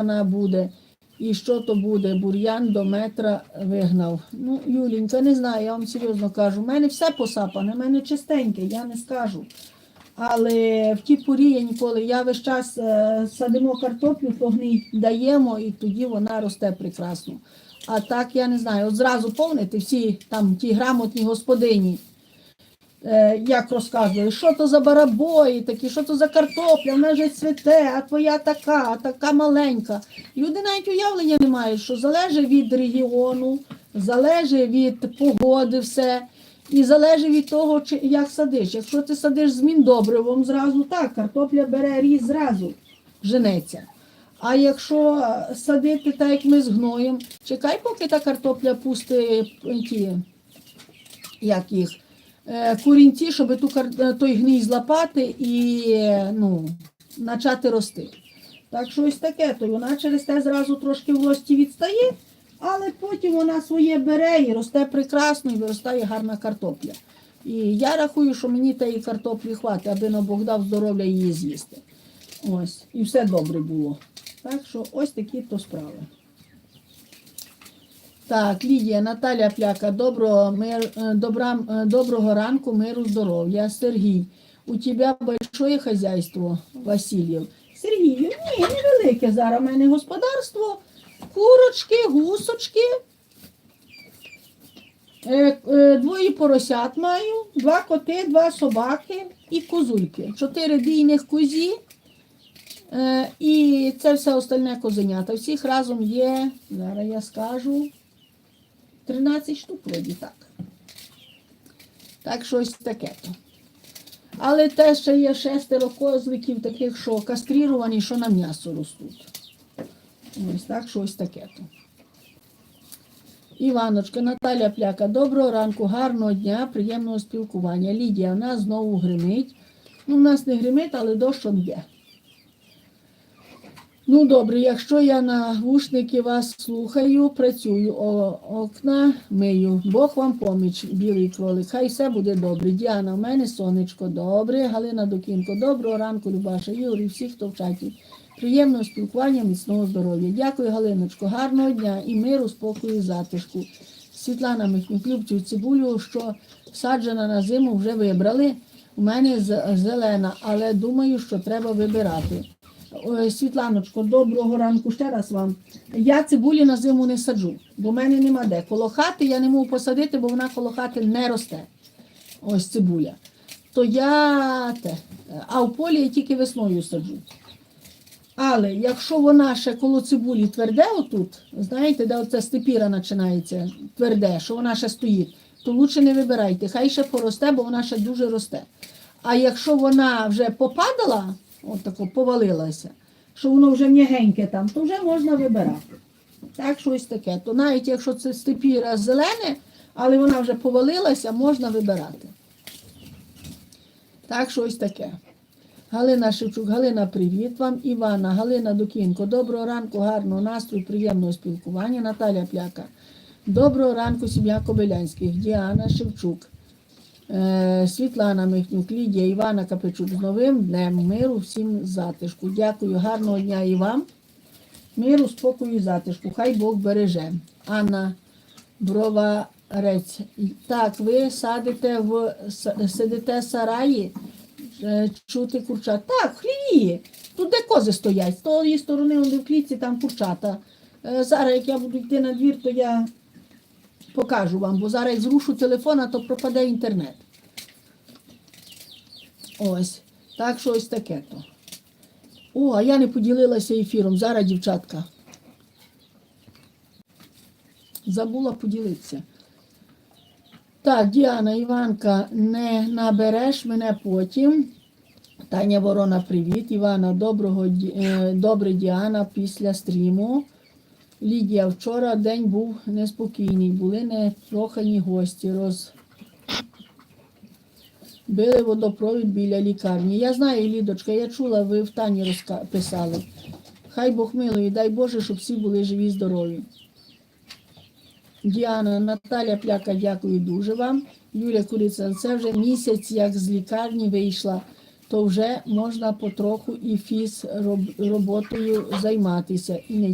вона буде. І що то буде? Бур'ян до метра вигнав. Ну, Юлінька, не знаю, я вам серйозно кажу. У мене все посапане, в мене чистеньке, я не скажу. Але в ті порі я ніколи, я весь час е, садимо картоплю, погній даємо, і тоді вона росте прекрасно. А так я не знаю, от зразу повните всі там ті грамотні господині, як розказували, що то за барабої такі, що то за картопля, вона вже цвіте, а твоя така, а така маленька. Люди навіть уявлення не мають, що залежить від регіону, залежить від погоди все. І залежить від того, чи, як садиш. Якщо ти садиш з міндобривом зразу, так, картопля бере ріст зразу, женеться. А якщо садити так, як ми з гноєм, чекай, поки та картопля пусти ті, як їх, е, курінці, щоб ту, е, той гній злапати і е, ну, почати рости. Так що ось таке, то вона через те зразу трошки в рості відстає, але потім вона своє бере і росте прекрасно, і виростає гарна картопля. І я рахую, що мені тієї картоплі хватить, аби на Бог дав здоров'я її з'їсти. Ось, і все добре було. Так що ось такі то справи. Так, Лідія, Наталя Пляка, доброго, мир, е, добра, е, доброго ранку, миру, здоров'я. Сергій, у тебе большое хазяйство, Васильєв. Сергію, ні, невелике зараз у мене господарство. Курочки, гусочки. Е, Двоє поросят маю, два коти, два собаки і козульки. Чотири бійних козі. І це все остальне козенята. Всіх разом є, зараз я скажу, 13 штук вроді так. Так, щось таке. то. Але те ще є шестеро козликів, таких, що кастріровані, що на м'ясо ростуть. Ось так, щось таке. то. Іваночка, Наталя Пляка, доброго ранку, гарного дня, приємного спілкування. Лідія, в нас знову гримить. Ну, в нас не гримить, але дощ он є. Ну, добре, якщо я на гушники вас слухаю, працюю, о, окна мию. Бог вам поміч, білий кролик. Хай все буде добре. Діана, в мене сонечко добре. Галина Докінко, доброго ранку, Любаша, Юрій, всі, хто в чаті. Приємного спілкування, міцного здоров'я. Дякую, Галиночко, гарного дня і миру, спокою, затишку. Світлана Михнюклюбцю, цибулю, що саджена на зиму, вже вибрали. У мене зелена, але думаю, що треба вибирати. Ой, Світланочко, доброго ранку ще раз вам. Я цибулі на зиму не саджу, бо в мене нема де. Коло хати я не можу посадити, бо вона коло хати не росте. Ось цибуля. То я те. А в полі я тільки весною саджу. Але якщо вона ще коло цибулі тверде отут, знаєте, де оце степіра починається, тверде, що вона ще стоїть, то лучше не вибирайте. Хай ще поросте, бо вона ще дуже росте. А якщо вона вже попадала, от тако повалилася, що воно вже м'ягеньке там, то вже можна вибирати. Так, щось таке. То навіть якщо це степіра зелене, але вона вже повалилася, можна вибирати. Так, щось таке. Галина Шевчук, Галина, привіт вам. Івана, Галина Докінко, доброго ранку, гарного настрою, приємного спілкування. Наталя Пляка. Доброго ранку, сім'я Кобилянських. Діана Шевчук. Е, Світлана Михнюк, Лідія, Івана Капичук з новим днем миру, всім затишку. Дякую, гарного дня і вам. Миру, спокою і затишку. Хай Бог береже. Анна Броварець. Так, ви садите в сидите сараї, е, чути курчат. Так, хліві. Тут де кози стоять. З тої сторони, де в клітці, там курчата. Е, Зараз, як я буду йти на двір, то я покажу вам, бо зараз як зрушу телефона, то пропаде інтернет. Ось. Так що ось таке то. О, а я не поділилася ефіром. Зараз, дівчатка. Забула поділитися. Так, Діана, Іванка, не набереш мене потім. Таня Ворона, привіт. Івана, доброго, е, добре, Діана, після стріму. Лідія, вчора день був неспокійний, були непрохані гості. Роз... Били водопровід біля лікарні. Я знаю, Лідочка, я чула, ви в Тані розка... писали. Хай Бог милує, дай Боже, щоб всі були живі, здорові. Діана, Наталя Пляка, дякую дуже вам. Юля Куриця, це вже місяць, як з лікарні вийшла. то вже можна потроху і фіз роботою займатися. І